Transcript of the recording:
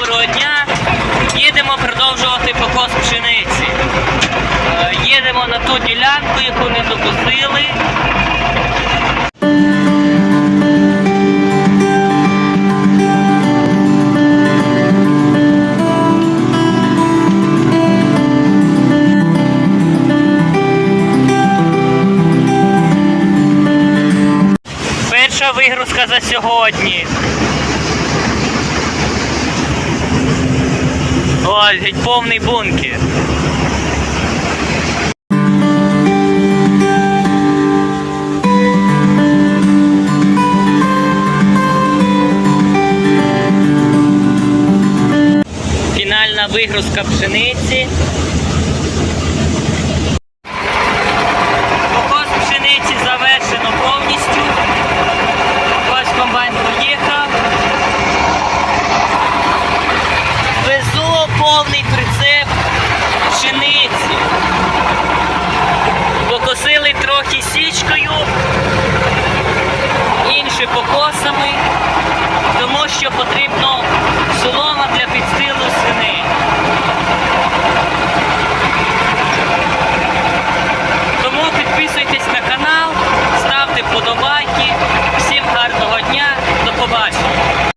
доброго дня. Їдемо продовжувати покос пшениці. Е, Їдемо на ту ділянку, яку не допустили. Перша вигрузка за сьогодні. Геть повний бункер. Фінальна вигрузка пшениці. повний прицеп пшениці. Покосили трохи січкою, інші покосами, тому що потрібно.